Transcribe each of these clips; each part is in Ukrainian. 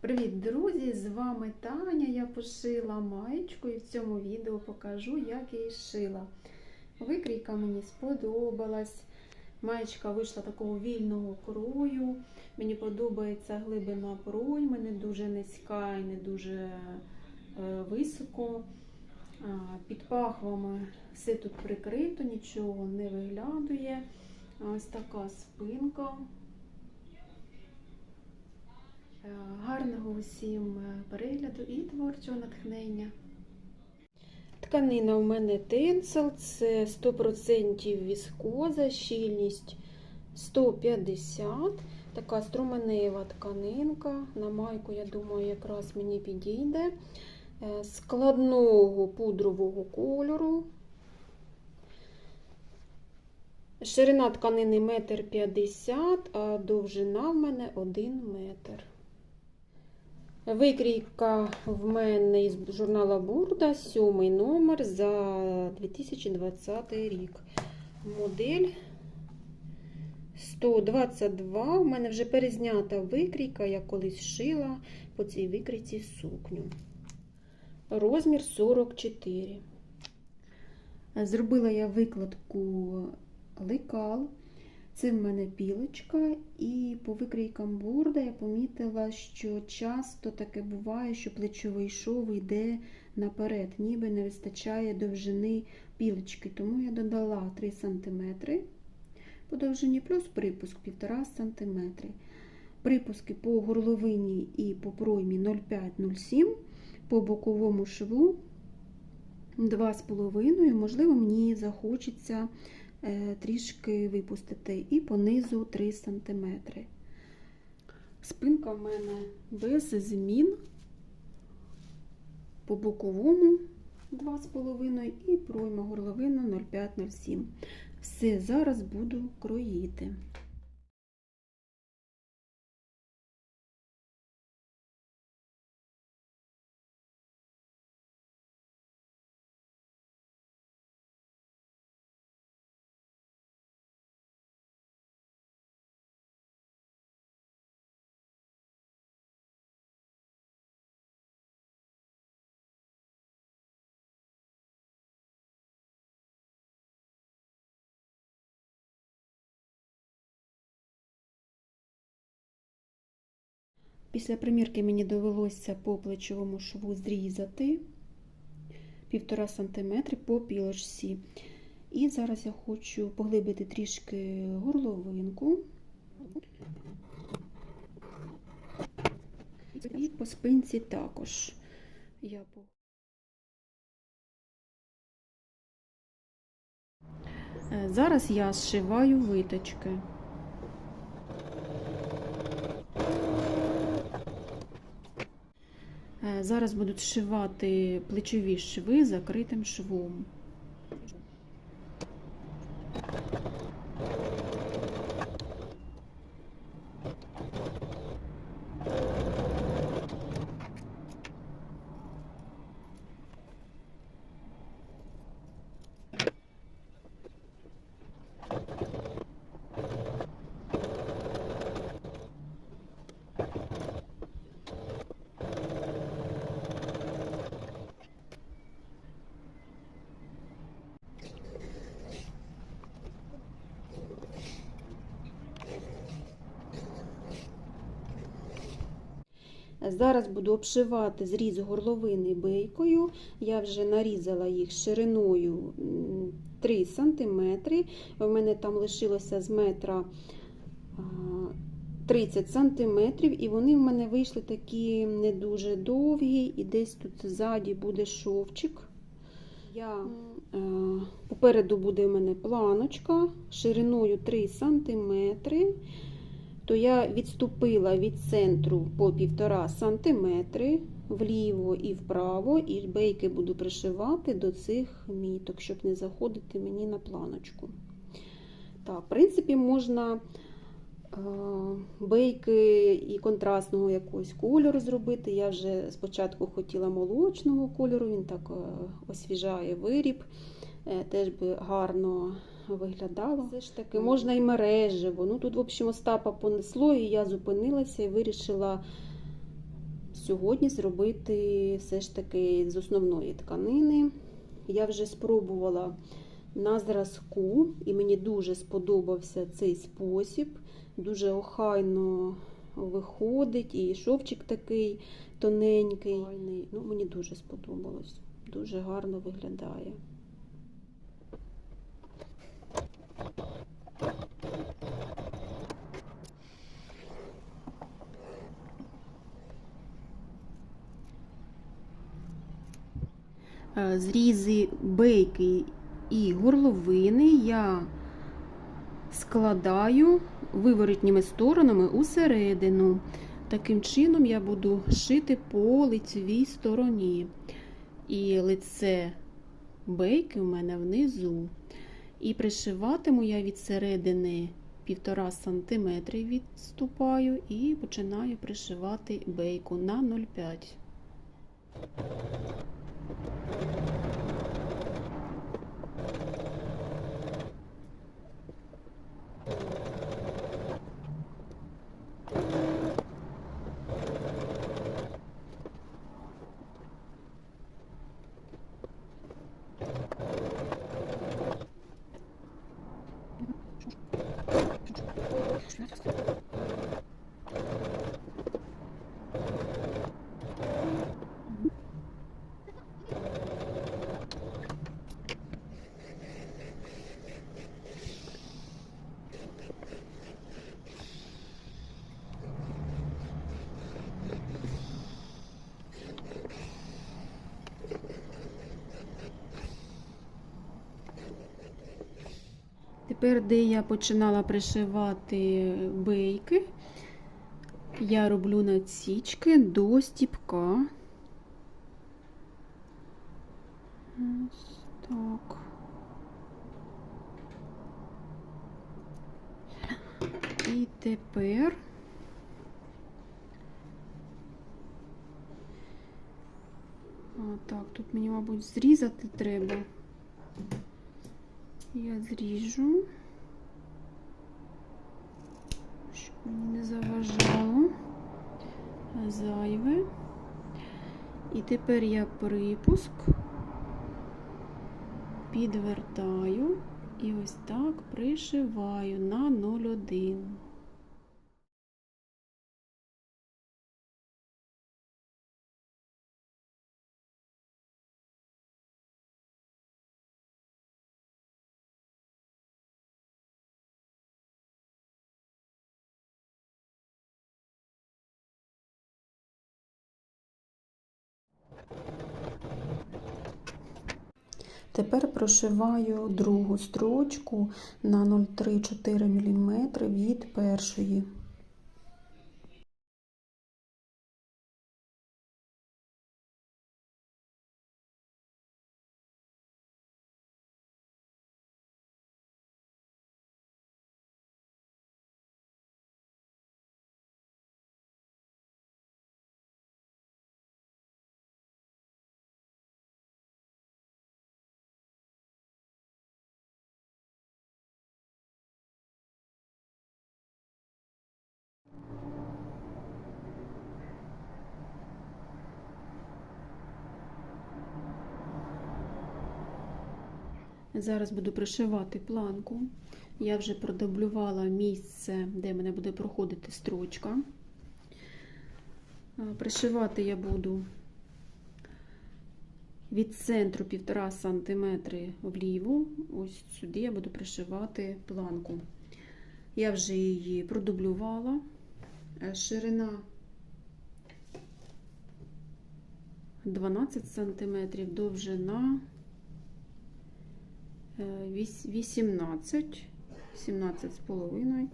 Привіт, друзі! З вами Таня. Я пошила маєчку і в цьому відео покажу, як її шила. Викрійка мені сподобалась. Маєчка вийшла такого вільного крою. Мені подобається глибина пройми, не дуже низька і не дуже е, високо. Під пахвами все тут прикрито, нічого не виглядує. Ось така спинка. Е, Гарного усім е, перегляду і творчого натхнення. Тканина у мене тенцел, це 100% віскоза, щільність 150. Така струменева тканинка. На майку, я думаю, якраз мені підійде. Е, Складного пудрового кольору. Ширина тканини 1,50 м, а довжина в мене 1 метр. Викрійка в мене із журнала Бурда, сьомий номер за 2020 рік. Модель 122. У мене вже перезнята викрійка, я колись шила по цій викрійці сукню. Розмір 44. Зробила я викладку лекал. Це в мене пілочка, і по викрійкам бурда я помітила, що часто таке буває, що плечовий шов йде наперед, ніби не вистачає довжини пілочки. Тому я додала 3 см по довжині плюс припуск 1,5 см. Припуски по горловині і по проймі 0,5-0,7, по боковому шву 2,5, можливо, мені захочеться трішки випустити, і понизу 3 см. Спинка в мене без змін, по боковому 2,5 і пройма горловина 0,5-0,7. Все, зараз буду кроїти. Після примірки мені довелося по плечовому шву зрізати 1,5 см по пілочці. І зараз я хочу поглибити трішки горловинку. І по спинці також. Я по... Зараз я зшиваю виточки. Зараз будуть шивати плечові шви закритим швом. Зараз буду обшивати зріз горловини бейкою. Я вже нарізала їх шириною 3 см. У мене там лишилося з метра 30 см, і вони в мене вийшли такі не дуже довгі, і десь тут ззаді буде шовчик. Я, Попереду буде в мене планочка шириною 3 см то я відступила від центру по 1,5 см вліво і вправо, і бейки буду пришивати до цих міток, щоб не заходити мені на планочку. Так, В принципі, можна бейки і контрастного якогось кольору зробити. Я вже спочатку хотіла молочного кольору, він так освіжає виріб, е, теж би гарно виглядало. Все ж таки можна і мережево. Ну тут, в общем, Остапа понесло, і я зупинилася і вирішила сьогодні зробити все ж таки з основної тканини. Я вже спробувала на зразку, і мені дуже сподобався цей спосіб. Дуже охайно виходить, і шовчик такий тоненький. Ну, Мені дуже сподобалось. Дуже гарно виглядає. Е, Зрізи бейки і горловини я складаю виворотніми сторонами усередину. Таким чином я буду шити по лицевій стороні. І лице бейки у мене внизу. І пришиватиму я від середини 1,5 см відступаю і починаю пришивати бейку на 0,5. Тепер, де я починала пришивати бейки, я роблю надсічки до стіпка. Ось так. І тепер А, так, тут мені, мабуть, зрізати треба. Я зріжу, щоб мені не заважало зайве. І тепер я припуск підвертаю і ось так пришиваю на 0,1. Тепер прошиваю другу строчку на 0,3-4 мм від першої. Зараз буду пришивати планку. Я вже продублювала місце, де мене буде проходити строчка. Пришивати я буду від центру 1,5 см вліво. Ось сюди я буду пришивати планку. Я вже її продублювала. Ширина 12 см, довжина 18, 17 з половиною.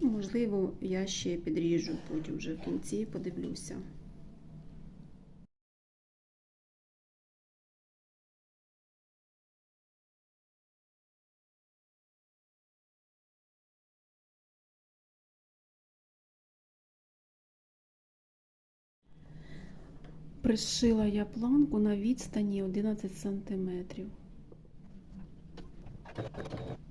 Можливо, я ще підріжу потім вже в кінці, подивлюся. Пришила я планку на відстані 11 сантиметрів. Thank you.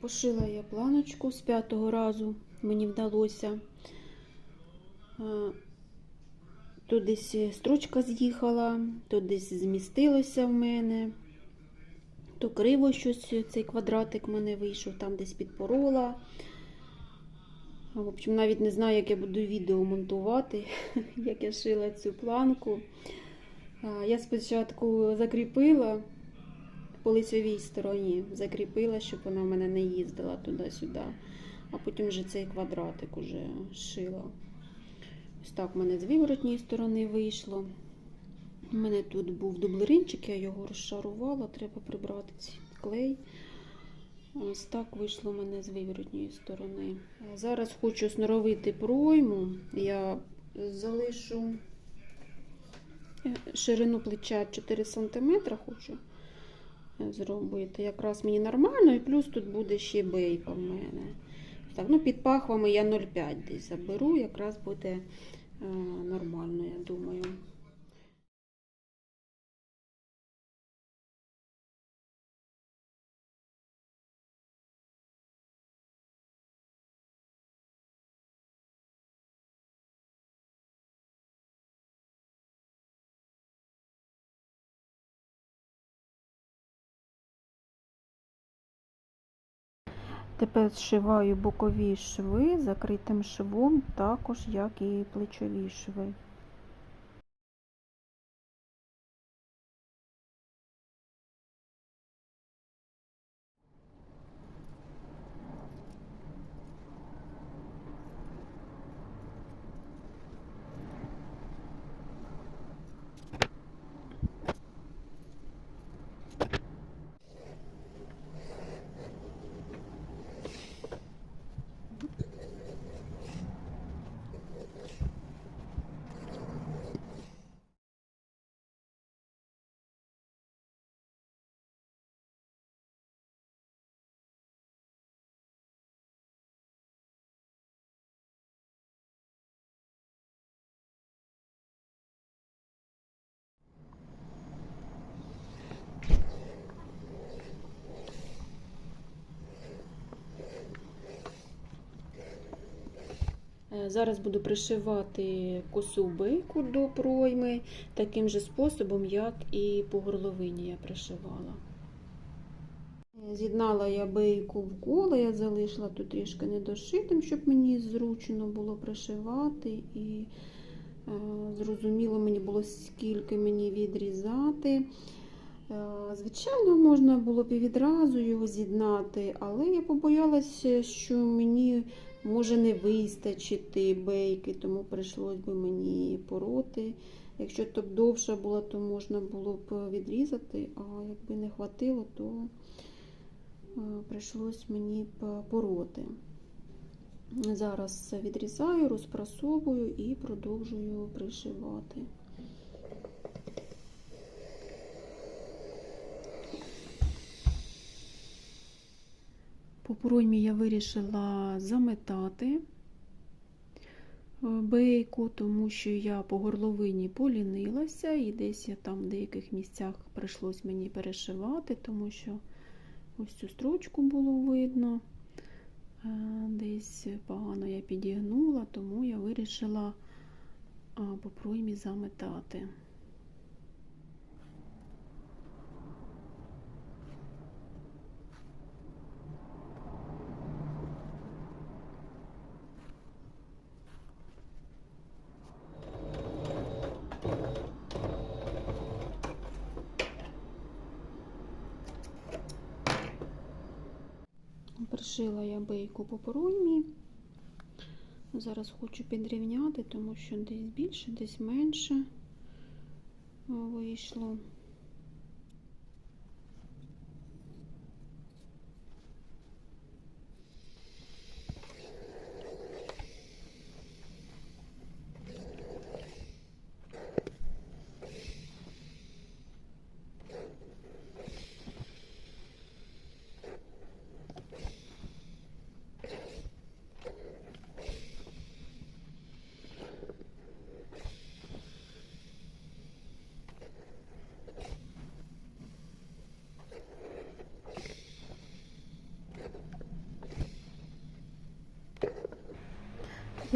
Пошила я планочку з п'ятого разу, мені вдалося. Е, То десь строчка з'їхала, то десь змістилося в мене, то криво щось цей квадратик в мене вийшов, там десь підпорола. В общем, навіть не знаю, як я буду відео монтувати, як я шила цю планку. Я спочатку закріпила по лицевій стороні, закріпила, щоб вона в мене не їздила туди-сюди. А потім вже цей квадратик уже шила. Ось так в мене з виворотньої сторони вийшло. У мене тут був дублеринчик, я його розшарувала, треба прибрати цей клей. Ось так вийшло в мене з виворотньої сторони. Зараз хочу сноровити пройму. Я залишу ширину плеча 4 см хочу зробити. Якраз мені нормально, і плюс тут буде ще бейка в мене. Так, ну Під пахвами я 0,5 десь заберу, якраз буде е, нормально, я думаю. Тепер зшиваю бокові шви закритим швом, також як і плечові шви. Е, Зараз буду пришивати косу бейку до пройми таким же способом, як і по горловині я пришивала. З'єднала я бейку в коло, я залишила тут трішки недошитим, щоб мені зручно було пришивати. І е, зрозуміло мені було, скільки мені відрізати. Е, Звичайно, можна було б і відразу його з'єднати, але я побоялася, що мені може не вистачити бейки, тому прийшлось би мені пороти. Якщо то б довша була, то можна було б відрізати, а якби не хватило, то е, прийшлось мені пороти. Зараз відрізаю, розпрасовую і продовжую пришивати. По проймі я вирішила заметати е, бейку, тому що я по горловині полінилася, і десь я там в деяких місцях прийшлось мені перешивати, тому що ось цю строчку було видно. Е, Десь погано я підігнула, тому я вирішила по проймі заметати. Пришила я бейку по проймі. Зараз хочу підрівняти, тому що десь більше, десь менше вийшло.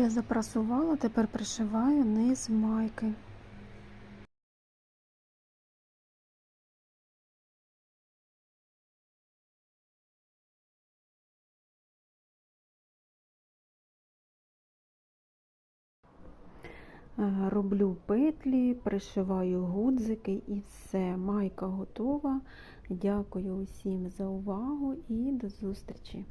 Я запрасувала, тепер пришиваю низ майки. Е, Роблю петлі, пришиваю гудзики і все. Майка готова. Дякую усім за увагу і до зустрічі!